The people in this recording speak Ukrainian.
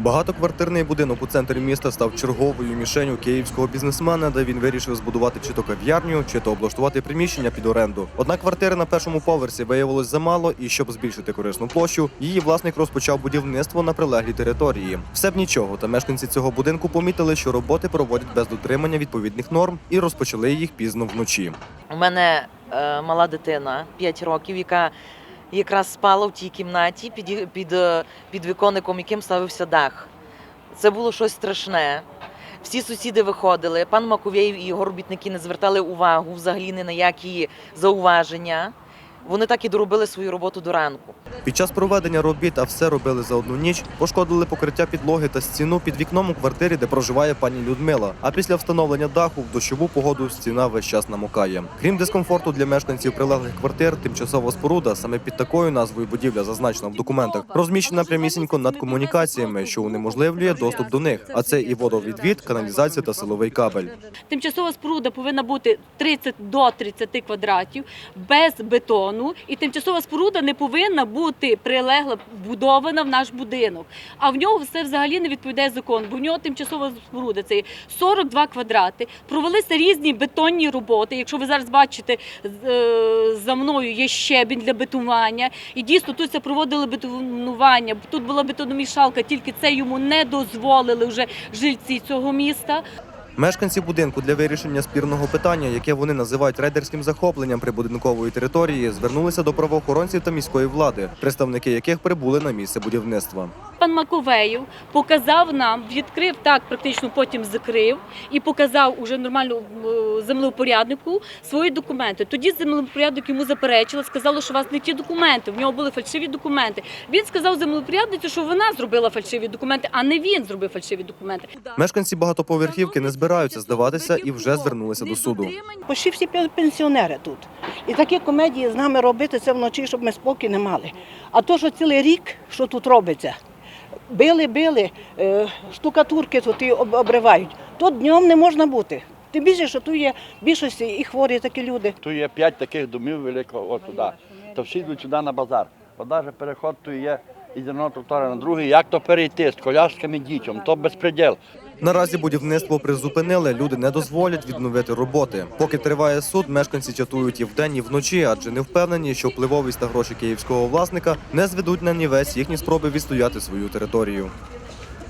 Багатоквартирний будинок у центрі міста став черговою мішенью київського бізнесмена, де він вирішив збудувати чи то кав'ярню, чи то облаштувати приміщення під оренду. Однак квартири на першому поверсі виявилось замало, і щоб збільшити корисну площу, її власник розпочав будівництво на прилеглій території. Все б нічого, та мешканці цього будинку помітили, що роботи проводять без дотримання відповідних норм і розпочали їх пізно вночі. У мене е, мала дитина 5 років, яка якраз спала в тій кімнаті під, під, е, під віконником, яким ставився дах. Це було щось страшне. Всі сусіди виходили. Пан Маковєєв і його робітники не звертали увагу взагалі ні на які зауваження. Вони так і доробили свою роботу до ранку. Під час проведення робіт, а все робили за одну ніч, пошкодили покриття підлоги та стіну під вікном у квартирі, де проживає пані Людмила. А після встановлення даху в дощову погоду стіна весь час намокає. Крім дискомфорту для мешканців прилеглих квартир, тимчасова споруда саме під такою назвою будівля зазначена в документах, розміщена прямісінько над комунікаціями, що унеможливлює доступ до них. А це і водовідвід, каналізація та силовий кабель. Тимчасова споруда повинна бути 30 до 30 квадратів без бетону, і тимчасова споруда не повинна бути прилегла вбудована в наш будинок. А в нього все взагалі не відповідає закону, бо в нього тимчасова споруда це є 42 квадрати. Провелися різні бетонні роботи. Якщо ви зараз бачите е, за мною є щебінь для бетонування, і дійсно тут це проводили бетонування. Тут була бетономішалка, тільки це йому не дозволили вже жильці цього міста. Мешканці будинку для вирішення спірного питання, яке вони називають рейдерським захопленням прибудинкової території, звернулися до правоохоронців та міської влади, представники яких прибули на місце будівництва. Пан Маковеєв показав нам, відкрив так, практично потім закрив і показав уже нормально землеупоряднику свої документи. Тоді землеупорядник йому заперечила, сказала, що у вас не ті документи. В нього були фальшиві документи. Він сказав землеупорядниці, що вона зробила фальшиві документи, а не він зробив фальшиві документи. Мешканці багатоповерхівки не збираються здаватися і вже звернулися до суду. Почти всі пенсіонери тут. І такі комедії з нами робити це вночі, щоб ми спокій не мали. А то, що цілий рік, що тут робиться, били, били, е, штукатурки тут і обривають. Тут днем не можна бути. Тим більше, що тут є більшості і хворі такі люди. Тут є п'ять таких домів великого, туди. То всі йдуть сюди на базар. Навіть переход тут є із одного тротуара на другий. Як то перейти з колясками дітям? То безпреділ. Наразі будівництво призупинили. Люди не дозволять відновити роботи. Поки триває суд, мешканці чатують і вдень, і вночі, адже не впевнені, що впливовість та гроші київського власника не зведуть на нівець їхні спроби відстояти свою територію.